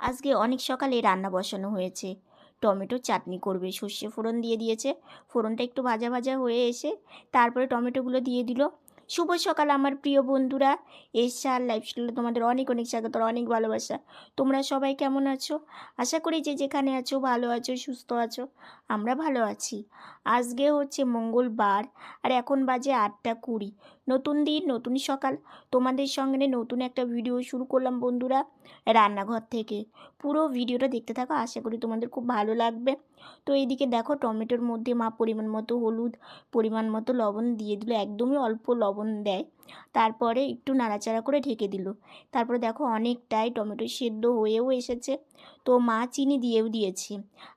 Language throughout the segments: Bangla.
আজকে অনেক সকালে রান্না বসানো হয়েছে। টমেটো চাটনি করবে, সর্ষে ফোড়ন দিয়ে দিয়েছে। ফোড়নটা একটু ভাজা ভাজা হয়ে এসে তারপরে টমেটোগুলো দিয়ে দিল। শুভ সকাল আমার প্রিয় বন্ধুরা। এসআর লাইফস্টাইলে তোমাদের অনেক অনেক স্বাগত অনেক ভালোবাসা। তোমরা সবাই কেমন আছো? আশা করি যে যেখানে আছো, ভালো আছো, সুস্থ আছো, আমরা ভালো আছি। আজকে হচ্ছে মঙ্গলবার, আর এখন বাজে আটটা কুড়ি। নতুন দিন নতুন সকাল। তোমাদের সঙ্গে নতুন একটা ভিডিও শুরু করলাম বন্ধুরা, রান্নাঘর থেকে। পুরো ভিডিওটা দেখতে থাকো, আশা করি তোমাদের খুব ভালো লাগবে। তো এইদিকে দেখো, টমেটোর মধ্যে মা পরিমাণ মতো হলুদ, পরিমাণ মতো লবণ দিয়ে দিল, একদমই অল্প লবণ দেয়। তারপরে একটু নাড়াচাড়া করে ঢেকে দিল। তারপরে দেখো অনেকটাই টমেটো সেদ্ধ হয়েও এসেছে। তো মা চিনি দিয়েও দিয়েছে।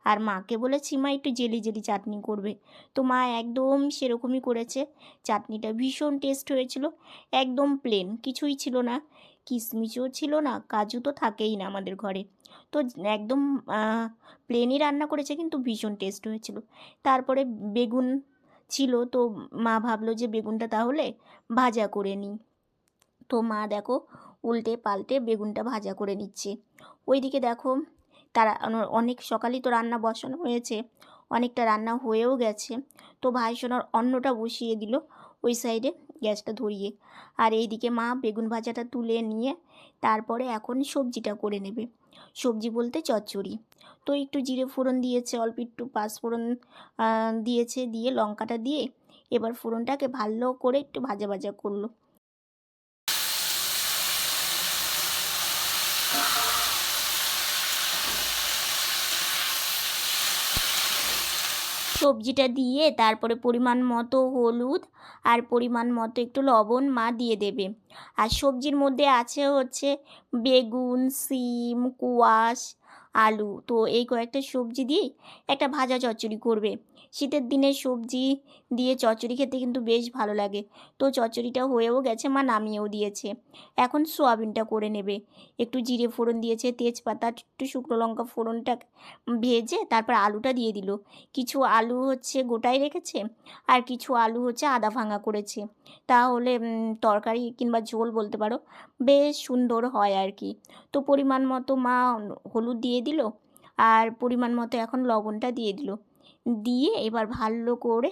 আর মাকে বলেছি, মা, একটু জেলি জেলি চাটনি করবে। তো মা একদম সেরকমই করেছে। চাটনিটা ভীষণ টেস্ট হয়েছিল, একদম প্লেন কিছুই ছিল না। কিশমিশও ছিল না, কাজু তো থাকেই না আমাদের ঘরে। তো একদম প্লেনই রান্না করেছে, কিন্তু ভীষণ টেস্ট হয়েছিল। তারপরে বেগুন ছিল, তো মা ভাবলো যে বেগুনটা তাহলে ভাজা করে নিই তো মা দেখো উল্টে পাল্টে বেগুনটা ভাজা করে নিচ্ছে। ওইদিকে দেখো তারা অনেক সকালেই তো রান্না বসানো হয়েছে, অনেকটা রান্না হয়েও গেছে। তো ভাই সোনার অন্নটা বসিয়ে দিল ওই সাইডে গ্যাসটা ধরিয়ে। আর এইদিকে মা বেগুন ভাজাটা তুলে নিয়ে তারপরে এখন সবজিটা করে নেবে। সবজি বলতে চচ্চড়ি। তো একটু জিরে ফোড়ন দিয়েছে, অল্প একটু পাঁচ ফোড়ন দিয়েছে, দিয়ে লঙ্কাটা দিয়ে এবার ফোড়নটাকে ভালো করে একটু ভাজা ভাজা করল। সবজিটা দিয়ে তারপরে পরিমাণ মতো হলুদ আর পরিমাণ মতো একটু লবণ মা দিয়ে দেবে। আর সবজির মধ্যে আছে হচ্ছে বেগুন, সিম, কুয়াশ আলু। তো এই কয়েকটা সবজি দিয়েই একটা ভাজা চচ্চড়ি করবে। শীতের দিনে সবজি দিয়ে চচ্চড়ি খেতে কিন্তু বেশ ভালো লাগে। তো চচ্চড়িটা হয়েও গেছে, মা নামিয়েও দিয়েছে। এখন সোয়াবিনটা করে নেবে। একটু জিরে ফোড়ন দিয়েছে, তেজপাতা, একটু শুকনো লঙ্কা ফোড়নটা ভেজে তারপর আলুটা দিয়ে দিল। কিছু আলু হচ্ছে গোটাই রেখেছে আর কিছু আলু হচ্ছে আদা ভাঙা করেছে। তাহলে তরকারি কিংবা ঝোল বলতে পারো, বেশ সুন্দর হয় আর কি। তো পরিমাণ মতো মা হলুদ দিয়ে দিল আর পরিমাণ মতো এখন লবণটা দিয়ে দিল। দিয়ে এবার ভালো করে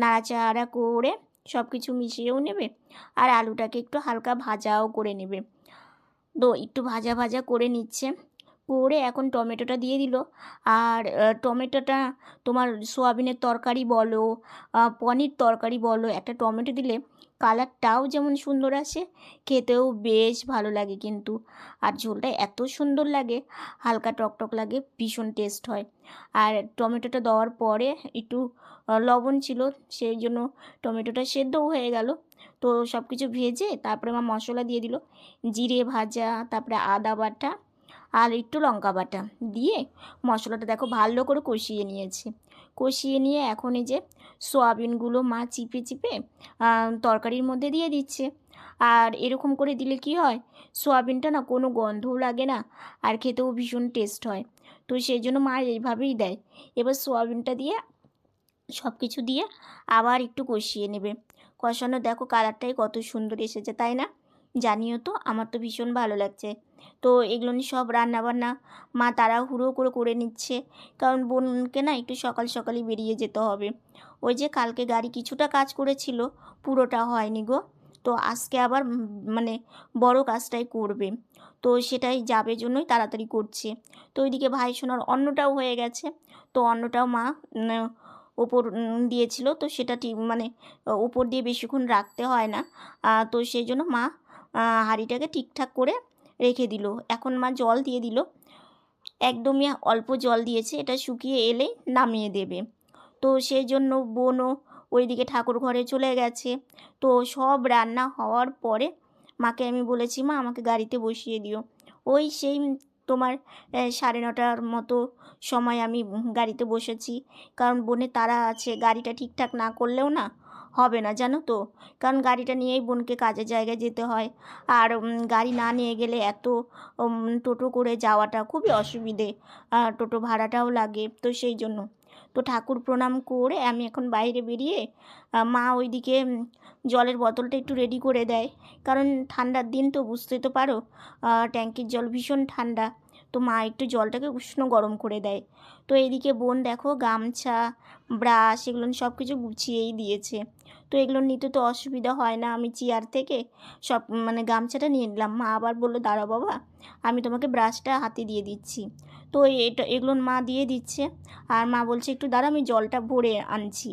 নাড়াচাড়া করে সব কিছু মিশিয়েও নেবে আর আলুটাকে একটু হালকা ভাজাও করে নেবে। তো একটু ভাজা ভাজা করে নিচ্ছে, করে এখন টমেটোটা দিয়ে দিল। আর টমেটোটা তোমার সোয়াবিনের তরকারি বলো পনির তরকারি বলো, একটা টমেটো দিলে কালারটাও যেমন সুন্দর আসে, খেতেও বেশ ভালো লাগে কিন্তু। আর ঝোলটা এত সুন্দর লাগে, হালকা টকটক লাগে, ভীষণ টেস্ট হয়। আর টমেটোটা দেওয়ার পরে একটু লবণ ছিল, সেই জন্য টমেটোটা সেদ্ধও হয়ে গেল। তো সব কিছু ভেজে তারপরে আমার মশলা দিয়ে দিল, জিরে ভাজা, তারপরে আদা বাটা আর একটু লঙ্কা বাটা দিয়ে মশলাটা দেখো ভালো করে কষিয়ে নিয়েছি। কষিয়ে নিয়ে এখন এই যে সোয়াবিনগুলো মা চিপে চিপে তরকারির মধ্যে দিয়ে দিচ্ছে। আর এরকম করে দিলে কি হয়? সোয়াবিনটা না কোনো গন্ধও লাগে না আর খেতেও ভীষণ টেস্ট হয়। তো সেই জন্য মা এইভাবেই দেয়। এবার সোয়াবিনটা দিয়ে সব কিছু দিয়ে আবার একটু কষিয়ে নেবে। কষানো দেখো কালারটাই কত সুন্দর এসেছে, তাই না? জানিও তো, আমার তো ভীষণ ভালো লাগছে। তো এগুলো নিয়ে সব রান্নাবান্না মা তাড়াহুড়ো করে করে নিচ্ছে। কারণ বোনকে না একটু সকাল সকালই বেরিয়ে যেতে হবে। ওই যে কালকে গাড়ি কিছুটা কাজ করেছিল, পুরোটা হয়নি গো। তো আজকে আবার মানে বড় কাজটাই করবে। তো সেটাই যাবে জন্যই তাড়াতাড়ি করছে। তো ওইদিকে ভাই সোনার অন্নটাও হয়ে গেছে। তো অন্নটাও মা ওপর দিয়েছিল। তো সেটা ঠিক মানে ওপর দিয়ে বেশিক্ষণ রাখতে হয় না। তো সেই জন্য মা হাঁড়িটাকে ঠিকঠাক করে রেখে দিল। এখন মা জল দিয়ে দিল। একদমই অল্প জল দিয়েছে। এটা শুকিয়ে এলে নামিয়ে দেবে। তো সেই জন্য বোনও ওইদিকে ঠাকুর ঘরে চলে গেছে। তো সব রান্না হওয়ার পরে মাকে আমি বলেছি, মা, আমাকে গাড়িতে বসিয়ে দিও। ওই সেই তোমার সাড়ে নটার মতো সময় আমি গাড়িতে বসেছি। কারণ বনে তারা আছে। গাড়িটা ঠিকঠাক না করলেও না হবে না, জানো তো? কারণ গাড়িটা নিয়েই বোনকে কাজের জায়গায় যেতে হয়। আর গাড়ি না নিয়ে গেলে এত টোটো করে যাওয়াটা খুবই অসুবিধে। টোটো ভাড়াটাও লাগে, তো সেই জন্য। তো ঠাকুর প্রণাম করে আমি এখন বাইরে বেরিয়ে মা ওইদিকে জলের বোতলটা একটু রেডি করে দেয়। কারণ ঠান্ডার দিন তো বুঝতে তো পারো। ট্যাঙ্কির জল ভীষণ ঠান্ডা। তো মা একটু জলটাকে উষ্ণ গরম করে দেয়। তো এদিকে বোন দেখো গামছা, ব্রাশ এগুলো সব কিছু গুছিয়েই দিয়েছে। তো এগুলো নিতে তো অসুবিধা হয় না, আমি চেয়ার থেকে সব মানে গামছাটা নিয়ে নিলাম। মা আবার বলল, দাঁড়াও বাবা, আমি তোমাকে ব্রাশটা হাতে দিয়ে দিচ্ছি। তো এটা এগুলো মা দিয়ে দিচ্ছে। আর মা বলছে, একটু দাঁড়া আমি জলটা ভরে আনছি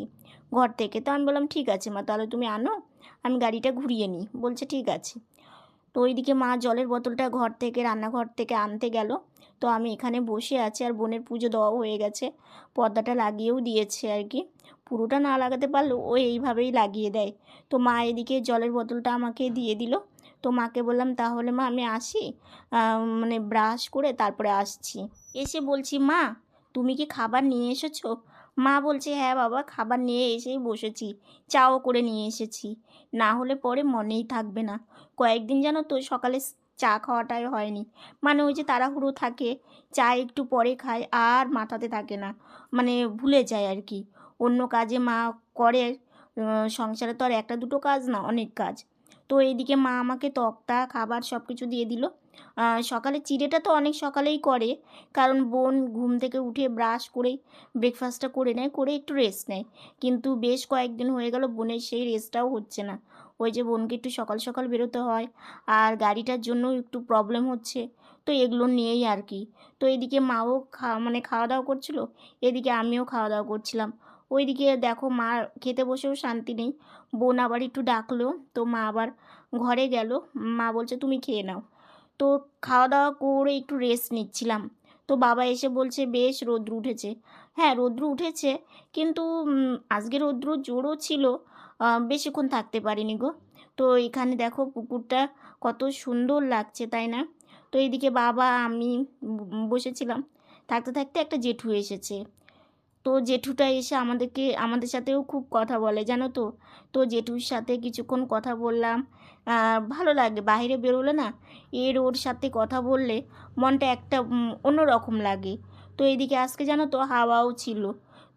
ঘর থেকে। তো আমি বললাম, ঠিক আছে মা, তাহলে তুমি আনো, আমি গাড়িটা ঘুরিয়ে নিই। বলছে, ঠিক আছে। তো ওইদিকে মা জলের বোতলটা ঘর থেকে, রান্নাঘর থেকে আনতে গেল। তো আমি এখানে বসে আছি আর বোনের পুজো দেওয়াও হয়ে গেছে। পর্দাটা লাগিয়েও দিয়েছে আর কি। পুরোটা না লাগাতে পারলেও ও এইভাবেই লাগিয়ে দেয়। তো মা এদিকে জলের বোতলটা আমাকে দিয়ে দিল। তো মাকে বললাম, তাহলে মা, আমি আসি। মানে ব্রাশ করে তারপরে আসছি। এসে বলছি, মা, তুমি কি খাবার নিয়ে এসেছ? মা বলছে হ্যাঁ বাবা, খাবার নিয়ে এসেই বসেছি। চাও করে নিয়ে এসেছি। না হলে পরে মনেই থাকবে না। কয়েকদিন যেন তো সকালে চা খাওয়াটাই হয়নি। মানে ওই যে তাড়াহুড়ো থাকে, চা একটু পরে খায়, আর মাথাতে থাকে না। মানে ভুলে যায় আর কি। অন্য কাজে মা করে সংসারে তো আর একটা দুটো কাজ না, অনেক কাজ। তো এইদিকে মা আমাকে তক্তা, খাবার সব কিছু দিয়ে দিল। সকালে চিড়েটা তো অনেক সকালেই করে। কারণ বোন ঘুম থেকে উঠে ব্রাশ করেই ব্রেকফাস্টটা করে নেয়, করে একটু রেস্ট নেয়। কিন্তু বেশ কয়েকদিন হয়ে গেল বোনের সেই রেস্টটাও হচ্ছে না। ওই যে বোনকে একটু সকাল সকাল বেরোতে হয়, আর গাড়িটার জন্য একটু প্রবলেম হচ্ছে। তো এগুলো নিয়েই আর কি। তো এদিকে মাও খা মানে খাওয়া দাওয়া করছিল, এদিকে আমিও খাওয়া দাওয়া করছিলাম। ওইদিকে দেখো মা খেতে বসেও শান্তি নেই। বোন আবার একটু ডাকলো, তো মা আবার ঘরে গেল। মা বলছে, তুমি খেয়ে নাও। তো খাওয়া দাওয়া করে একটু রেস্ট নিচ্ছিলাম। তো বাবা এসে বলছে, বেশ, রৌদ্র উঠেছে। হ্যাঁ রৌদ্র উঠেছে, কিন্তু আজকে রৌদ্র জোরও ছিল বেশিক্ষণ থাকতে পারিনি গো। তো এখানে দেখো পুকুরটা কত সুন্দর লাগছে, তাই না? তো এইদিকে বাবা, আমি বসেছিলাম। থাকতে থাকতে একটা জেঠু এসেছে। তো জেঠুটা এসে আমাদেরকে, আমাদের সাথেও খুব কথা বলে, জানো তো? তো জেঠুর সাথে কিছুক্ষণ কথা বললাম। ভালো লাগে, বাইরে বেরোলে না, এর ওর সাথে কথা বললে মনটা একটা অন্যরকম লাগে। তো এদিকে আজকে জানো তো হাওয়াও ছিল,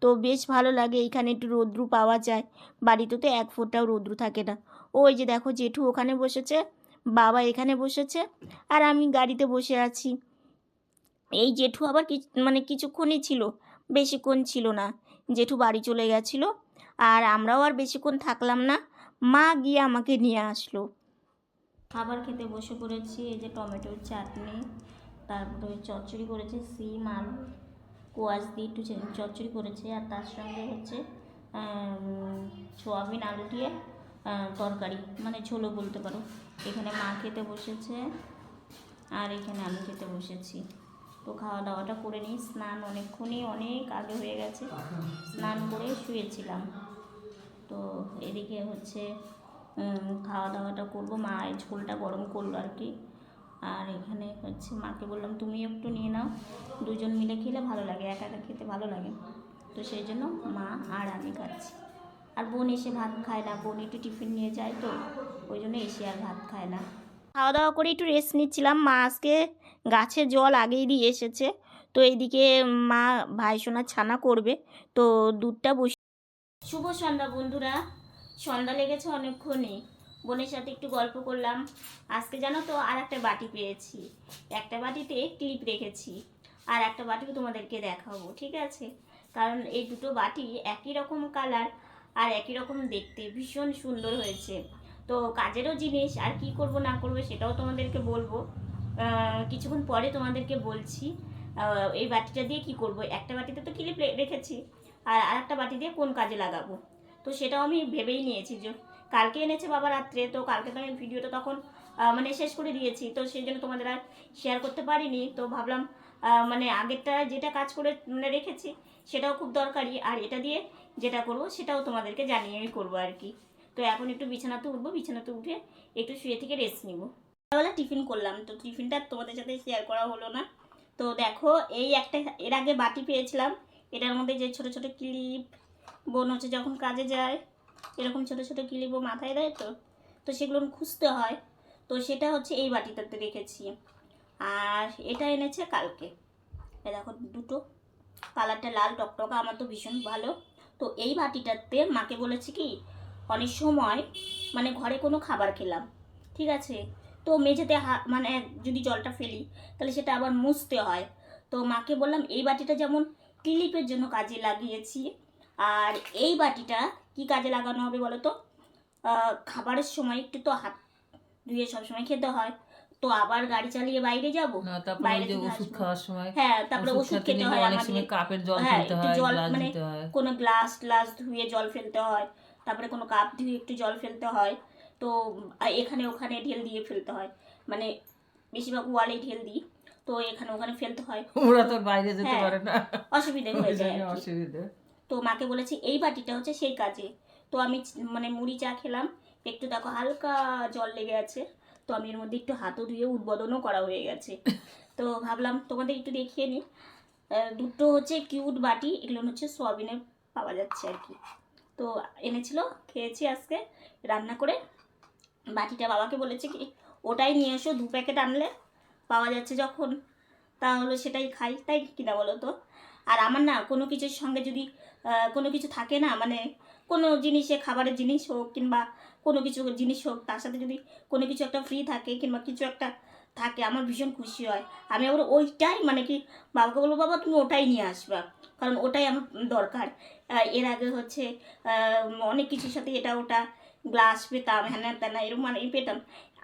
তো বেশ ভালো লাগে এইখানে একটু রৌদ্রু পাওয়া যায়। বাড়িতে তো এক ফোঁটাও রৌদ্রু থাকে না। ওই যে দেখো জেঠু ওখানে বসেছে, বাবা এখানে বসেছে, আর আমি গাড়িতে বসে আছি। এই জেঠু আবার মানে কিছুক্ষণই ছিল বেশিক্ষণ ছিল না। জেঠু বাড়ি চলে গেছিল আর আমরাও আর বেশিক্ষণ থাকলাম না। মা গিয়ে আমাকে নিয়ে আসলো। খাবার খেতে বসে পড়েছি, এই যে টমেটোর চাটনি, তারপরে চচ্চড়ি করেছে, সিম, আলু, কোয়াশ দিয়ে একটু চচ্চড়ি করেছে আর তার সঙ্গে হচ্ছে সোয়াবিন, আলু দিয়ে তরকারি মানে ঝোলো বলতে পারো। এখানে মা খেতে বসেছে আর এখানে আমি খেতে বসেছি। তো খাওয়া দাওয়াটা করে নিই। স্নান অনেকক্ষণই, অনেক আগে হয়ে গেছে। স্নান করে শুয়েছিলাম। তো এদিকে হচ্ছে খাওয়া দাওয়াটা করব। মা ঝোলটা গরম করল আর কি। আর এখানে হচ্ছে মাকে বললাম, তুমি একটু নিয়ে নাও। দুজন মিলে খেলে ভালো লাগে, একা একা খেতে ভালো লাগে। তো সেই জন্য মা আর আমি খাচ্ছি। আর বোন এসে ভাত খায় না। বোন একটু টিফিন নিয়ে যায় তো, ওই জন্য এসে আর ভাত খায় না। খাওয়া দাওয়া করে একটু রেস্ট নিচ্ছিলাম। মা আজকে গাছে জল আগেই দিয়ে এসেছে। তো এইদিকে মা ভাইসোনা ছানা করবে। তো দুধটা বসে শুভ সন্ধ্যা বন্ধুরা। সন্ধ্যা লেগেছে অনেকক্ষণে। বোনের সাথে একটু গল্প করলাম। আজকে জানো তো আর একটা বাটি পেয়েছি। একটা বাটিতে ক্লিপ রেখেছি। আর একটা বাটিও তোমাদেরকে দেখাবো, ঠিক আছে? কারণ এই দুটো বাটি একই রকম কালার আর একই রকম দেখতে। ভীষণ সুন্দর হয়েছে। তো কাজেরও জিনিস, আর কি করব না করব সেটাও তোমাদেরকে বলব। কিছুক্ষণ পরে তোমাদেরকে বলছি এই বাটিটা দিয়ে কি করব? একটা বাটিতে তো ক্লিপ রেখেছি, আর আরেকটা বাটি দিয়ে কোন কাজে লাগাবো? তো সেটাও আমি ভেবেই নিয়েছি যে কালকে এনেছে বাবা রাত্রে, তো কালকে তো আমি ভিডিওটা তখন মানে শেষ করে দিয়েছি, তো সেই জন্য তোমাদের আর শেয়ার করতে পারিনি। তো ভাবলাম মানে আগেরটা যেটা কাজ করে মানে রেখেছি, সেটাও খুব দরকারি, আর এটা দিয়ে যেটা করব সেটাও তোমাদেরকে জানিয়েই করব আর কি। তো এখন একটু বিছানাতে উঠবো, বিছানাতে উঠে একটু শুয়ে থেকে রেস্ট নিব। সকালবেলা টিফিন করলাম। তো টিফিনটা তোমাদের সাথে শেয়ার করা হলো না। তো দেখো, এই একটা, এর আগে বাটি পেয়েছিলাম। এটার মধ্যে যে ছোট ছোট ক্লিপ বোন হচ্ছে যখন কাজে যায়, এরকম ছোট ছোট ক্লিপও মাথায় দেয় তো। তো সেগুলো খুঁজতে হয়। তো সেটা হচ্ছে এই বাটিটাতে রেখেছি। আর এটা এনেছে কালকে। দেখো দুটো। কালারটা লাল, টকটকা, আমার তো ভীষণ ভালো। তো এই বাটিটাতে মাকে বলেছি কি, অনেক সময় মানে ঘরে কোনো খাবার খেলাম, ঠিক আছে? তো মেঝেতে মানে যদি জলটা ফেলি তাহলে সেটা আবার মুছতে হয়। তো মাকে বললাম এই বাটিটা যেমন ক্লিপের জন্য কাজে লাগিয়েছি আর এই বাটিটা কি কাজে লাগানো হবে বলো তো খাবারের সময় একটু তো হাত ধুয়ে সবসময় খেতে হয়। তো আবার গাড়ি চালিয়ে বাইরে যাব। বাইরে ওষুধ খাওয়ার সময় হ্যাঁ তারপরে ওষুধ খেতে হয় অনেক সময় কাপের জল হ্যাঁ, ফেলতে হয় জল মানে কোনো গ্লাস গ্লাস ধুয়ে জল ফেলতে হয়। তারপরে কোনো কাপ ধুয়ে একটু জল ফেলতে হয়। তো এখানে ওখানে ঢেল দিয়ে ফেলতে হয়। মানে বেশিরভাগ ওয়ালেই ঢেল দিই তো এখানে ওখানে ফেলতে হয়। ওরা তো বাইরে যেতে হ্যাঁ, পারে না। অসুবিধা হয়ে যায়। অসুবিধা। তো মাকে বলেছি এই বাটিটা হচ্ছে সেই কাজে। তো আমি মানে মুড়ি চা খেলাম। একটু দেখো হালকা জল লেগে আছে তো আমি এর মধ্যে একটু হাতও ধুয়ে উদ্বোধনও করা হয়ে গেছে। তো ভাবলাম তোমাদের একটু দেখিয়ে নিই। দুটো হচ্ছে কিউট বাটি এগুলো হচ্ছে সোয়াবিনে পাওয়া যাচ্ছে আর কি। তো এনেছিল খেয়েছি আজকে রান্না করে। বাটিটা বাবাকে বলেছে কি, ওটাই নিয়ে এসো, দু প্যাকেট আনলে পাওয়া যাচ্ছে যখন, তাহলে সেটাই খাই। তাই কিনা বলো তো? আর আমার না কোনো কিছুর সঙ্গে যদি কোনো কিছু থাকে না মানে কোনো জিনিসে, খাবারের জিনিস হোক কিংবা কোনো কিছু জিনিস হোক, তার সাথে যদি কোনো কিছু একটা ফ্রি থাকে কিংবা কিছু একটা থাকে, আমার ভীষণ খুশি হয়। আমি আবার ওইটাই মানে কি, বাবাকে বলব, বাবা, তুমি ওটাই নিয়ে আসবা, কারণ ওটাই আমার দরকার। এর আগে হচ্ছে অনেক কিছুর সাথে এটা ওটা গ্লাস পেতাম হ্যানা ত্যানা এরকম মানে পেতাম।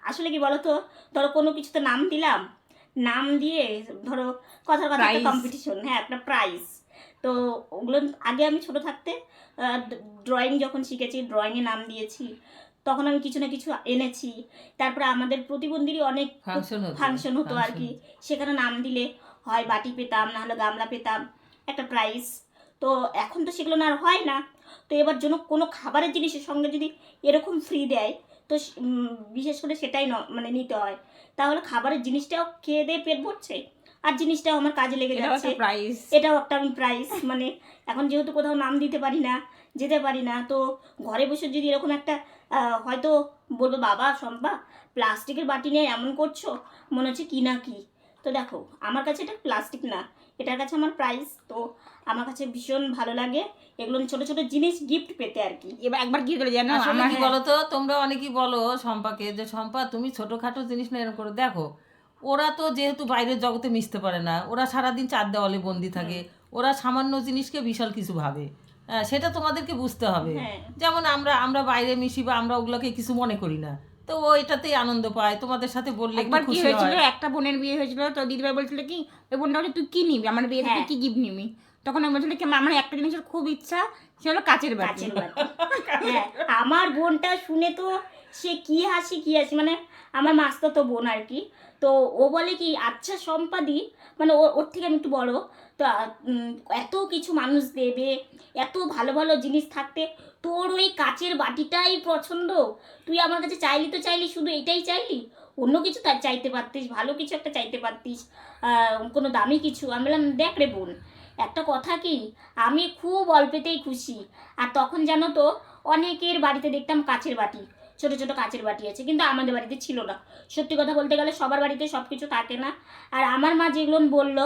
আসলে কি বলতো? ধরো কোনো কিছুতে নাম দিলাম নাম দিয়ে ধরো কথার কথা কম্পিটিশন হ্যাঁ একটা প্রাইজ তো ওগুলো আগে আমি ছোট থাকতে ড্রয়িং যখন শিখেছি ড্রয়িংয়ে নাম দিয়েছি তখন আমি কিছু না কিছু এনেছি। তারপরে আমাদের প্রতিবন্ধীরই অনেক ফাংশন হতো ফাংশন হতো আর কি। সেখানে নাম দিলে হয় বাটি পেতাম না হলে গামলা পেতাম একটা প্রাইজ তো এখন তো সেগুলো না আর হয় না। তো এবার জন্য কোনো খাবারের জিনিসের সঙ্গে যদি এরকম ফ্রি দেয় তো বিশেষ করে সেটাই ন মানে নিতে হয়। তাহলে খাবারের জিনিসটাও খেয়ে দিয়ে পেট ভরছে আর জিনিসটাও আমার কাজে লেগে যাচ্ছে। প্রাইস এটাও একটা আমি প্রাইস মানে এখন যেহেতু কোথাও নাম দিতে পারি না যেতে পারি না তো ঘরে বসে যদি এরকম একটা হয়তো বলব বাবা সম্পা প্লাস্টিকের বাটি নিয়ে এমন করছ? মনে হচ্ছে কি না কি? তো দেখো আমার কাছে এটা প্লাস্টিক না। এটার কাছে আমার প্রাইস তো আমার কাছে ভীষণ ভালো লাগে। এগুলো ছোট ছোট জিনিস গিফট পেতে আর কি। এবার একবার কি করে জানো আমার কি বলো তো তোমরা অনেকেই বলো শম্পাকে যে শম্পা তুমি ছোটখাটো জিনিস না এরকম করে দেখো ওরা তো যেহেতু বাইরের জগতে মিশতে পারে না ওরা সারাদিন চার দেওয়ালে বন্দি থাকে ওরা সামান্য জিনিসকে বিশাল কিছু ভাবে। হ্যাঁ, সেটা তোমাদেরকে বুঝতে হবে। হ্যাঁ। যেমন আমরা আমরা বাইরে মিশি বা আমরা ওগুলোকে কিছু মনে করি না। তো ও এটাতেই আনন্দ পায় তোমাদের সাথে বললে একবার কি হয়েছিল একটা বোনের বিয়ে হয়েছিল তো দিদিভাই বলছিল কি ওই বোনটা বলছে তুই কি নিবি? আমার বিয়ে তুই হ্যাঁ। কি গিফট নিবি? তখন আমি বলছিল কি আমার একটা জিনিসের খুব ইচ্ছা সে হলো কাচের বাটি। হ্যাঁ আমার বোনটা শুনে তো সে কি হাসি কি হাসি মানে আমার মাস্তা তো বোন আর কি। তো ও বলে কি আচ্ছা সম্পাদি। মানে ও ওর থেকে আমি একটু বড়। তো এত কিছু মানুষ দেবে এত ভালো ভালো জিনিস থাকতে তোর ওই কাচের বাটিটাই পছন্দ? তুই আমার কাছে চাইলি তো চাইলি, শুধু এটাই চাইলি? অন্য কিছু তার চাইতে পারতিস, ভালো কিছু একটা চাইতে পারতিস কোনো দামি কিছু। আমি বললাম, দেখ রে বোন, একটা কথা কি? আমি খুব অল্পেতেই খুশি। আর তখন জানো তো, অনেকের বাড়িতে দেখতাম কাচের বাটি, ছোট ছোট কাচের বাটি আছে, কিন্তু আমাদের বাড়িতে ছিল না। সত্যি কথা বলতে গেলে সবার বাড়িতে সব কিছু থাকে না। আর আমার মা যেগুলো বলল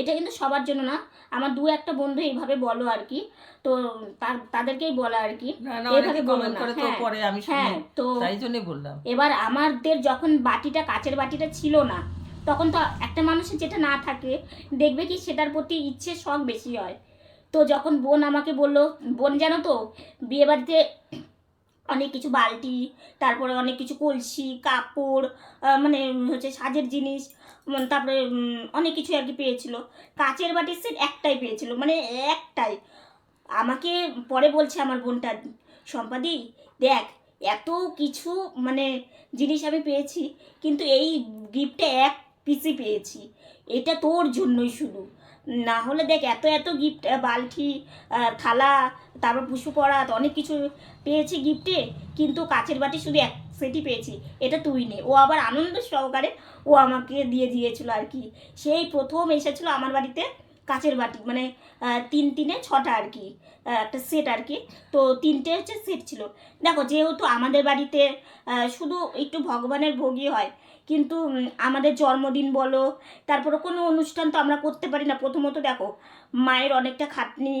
এটা কিন্তু সবার জন্য না। আমার দু একটা বন্ধু এইভাবে বলো আর কি। তো তাদেরকেই বলা আর কি। বলো না, তো হ্যাঁ, হ্যাঁ শুনি। তো তাই জন্যই বললাম। এবার আমাদের যখন বাটিটা কাচের বাটিটা ছিল না তখন তো একটা মানুষের যেটা না থাকে দেখবে কি সেটার প্রতি ইচ্ছে শখ বেশি হয়। তো যখন বোন আমাকে বলল বোন জানো তো বিয়ে বাড়িতে অনেক কিছু বালতি, তারপরে অনেক কিছু কলসি, কাপড় মানে হচ্ছে সাজের জিনিস তারপরে অনেক কিছু আর কি পেয়েছিল। কাঁচের বাটির সেট একটাই পেয়েছিল মানে একটাই। আমাকে পরে বলছে আমার বোনটা, সম্পাদি, দেখ, এত কিছু মানে জিনিস আমি পেয়েছি, কিন্তু এই গিফটে এক পিসি পেয়েছি। এটা তোর জন্যই শুধু। না হলে দেখ, এত এত গিফট বালতি থালা, তারপর পুষ্প পড়া অনেক কিছু পেয়েছি গিফটে কিন্তু কাছের বাটি শুধু এক সেটই পেয়েছি, এটা তুই নে। ও আবার আনন্দ সহকারে ও আমাকে দিয়ে দিয়েছিল আর কি। সেই প্রথম এসেছিল আমার বাড়িতে কাচের বাটি মানে তিন, তিনে ছটা আর কি একটা সেট আর কি। তো তিনটে হচ্ছে সেট ছিল। দেখো, যেহেতু আমাদের বাড়িতে শুধু একটু ভগবানের ভোগই হয় কিন্তু আমাদের জন্মদিন বলো তারপরে কোনো অনুষ্ঠান তো আমরা করতে পারি না। প্রথমত দেখো মায়ের অনেকটা খাটনি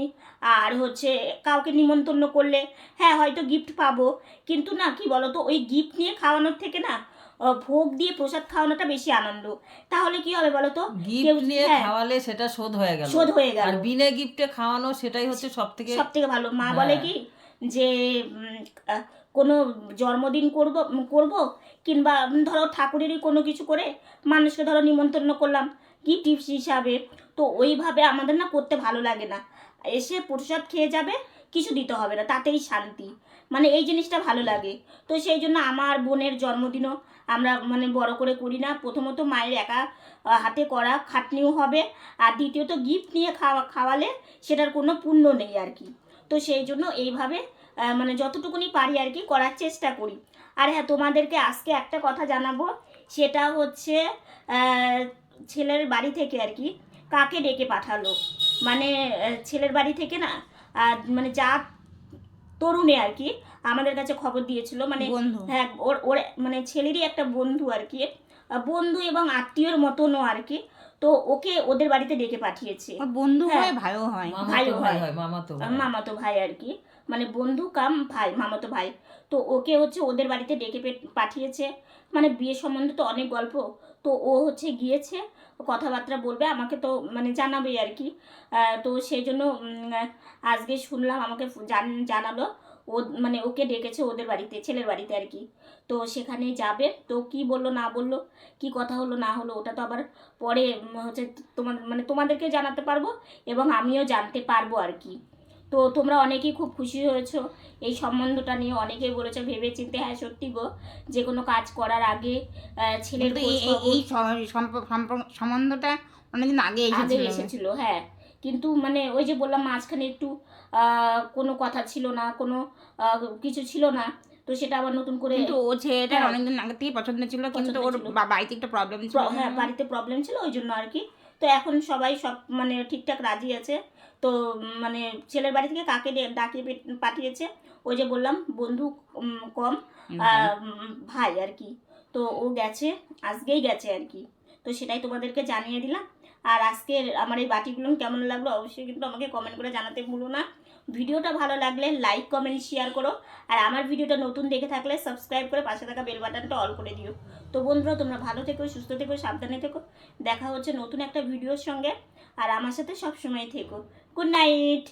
আর হচ্ছে কাউকে নিমন্ত্রণ করলে হ্যাঁ হয়তো গিফট পাবো। কিন্তু না কি বলো তো ওই গিফট নিয়ে খাওয়ানোর থেকে না ভোগ দিয়ে প্রসাদ খাওয়ানোটা বেশি আনন্দ। তাহলে কি হবে বলো তো গিফট নিয়ে হ্যাঁ, খাওয়ালে সেটা শোধ হয়ে গেল। শোধ হয়ে গেল। আর বিনা গিফটে খাওয়ানো সেটাই হচ্ছে সব থেকে সব থেকে ভালো। মা হ্যাঁ। বলে কি যে কোনো জন্মদিন করব করব কিংবা ধরো ঠাকুরেরই কোনো কিছু করে মানুষকে ধরো নিমন্ত্রণ করলাম গিফট হিসাবে? তো ওইভাবে আমাদের না করতে ভালো লাগে না। এসে প্রসাদ খেয়ে যাবে, কিছু দিতে হবে না, তাতেই শান্তি। মানে এই জিনিসটা ভালো লাগে। তো সেই জন্য আমার বোনের জন্মদিনও আমরা মানে বড় করে করি না। প্রথমত মায়ের একা হাতে করা খাটনিও হবে। আর দ্বিতীয়ত গিফট নিয়ে খাওয়া, খাওয়ালে সেটার কোনো পুণ্য নেই আর কি। তো সেই জন্য এইভাবে মানে যতটুকুনি পারি আর কি করার চেষ্টা করি। আর হ্যাঁ তোমাদেরকে আজকে একটা কথা জানাব সেটা হচ্ছে ছেলের বাড়ি থেকে আর কি কাকে ডেকে পাঠালো? মানে ছেলের বাড়ি থেকে না মানে যা তরুণে আর কি আমাদের কাছে খবর দিয়েছিল মানে বন্ধু। হ্যাঁ ওর ওর মানে ছেলেরই একটা বন্ধু আর কি বন্ধু এবং আত্মীয়র মতনও আর কি তো ওকে ওদের বাড়িতে ডেকে পাঠিয়েছে। বন্ধু হ্যাঁ। হয় ভাইও হয়। ভাইও ভাই হয়। মামাতো ভাই আর কি। মানে বন্ধু কাম ভাই, মামাতো ভাই। তো ওকে হচ্ছে ওদের বাড়িতে ডেকে পাঠিয়েছে। মানে বিয়ে সম্বন্ধে তো অনেক গল্প। তো ও হচ্ছে গিয়েছে, কথাবার্তা বলবে, আমাকে তো মানে জানাবে আর কি। তো সেই জন্য আজকে শুনলাম আমাকে জান- জানালো। ও মানে ওকে ডেকেছে ওদের বাড়িতে, ছেলের বাড়িতে আর কি। তো সেখানে যাবে। তো কি বলল, না বলল, কি কথা হলো, না হলো, ওটা তো আবার পরে হচ্ছে তোমার মানে তোমাদেরকে জানাতে পারব এবং আমিও জানতে পারব আর কি। তো তোমরা অনেকেই খুব খুশি হয়েছো। এই সম্বন্ধটা নিয়ে অনেকেই বলেছ ভেবে চিন্তে হ্যাঁ সত্যি গো যে কোনো কাজ করার আগে ছেলের এই- সম্বন্ধটা অনেকদিন আগে আগে এসেছিল। হ্যাঁ। কিন্তু মানে ওই যে বললাম মাঝখানে একটু কোনো কথা ছিল না কোনো কিছু ছিল না তো সেটা আবার নতুন করে কিন্তু ও ছেলেটা হ্যাঁ। অনেকদিন আগে থেকে পছন্দ ছিল কিন্তু ওর বাড়িতে একটা প্রবলেম ছিল। হ্যাঁ বাড়িতে প্রবলেম ছিল ওই জন্য আর কি। তো এখন সবাই সব মানে ঠিকঠাক রাজি আছে। তো মানে ছেলের বাড়ি থেকে কাকে ডাকিয়ে পাঠিয়েছে? ওই যে বললাম বন্ধু কম ভাই আর কি। তো ও গেছে আজকেই গেছে আর কি। তো সেটাই তোমাদেরকে জানিয়ে দিলাম। আর আজকের আমার এই বাটিগুলো কেমন লাগল অবশ্যই কিন্তু আমাকে কমেন্ট করে জানাতে ভুলো না। ভিডিওটা ভালো লাগলে লাইক কমেন্ট শেয়ার করো। আর আমার ভিডিওটা নতুন দেখে থাকলে সাবস্ক্রাইব করে পাশে থাকা বেল বাটনটা অল করে দিও। তো বন্ধুরা, তোমরা ভালো থেকো, সুস্থ থেকো, সাবধানে থেকো। দেখা হচ্ছে নতুন একটা ভিডিওর সঙ্গে। আর আমার সাথে সব সময় থেকো। Good night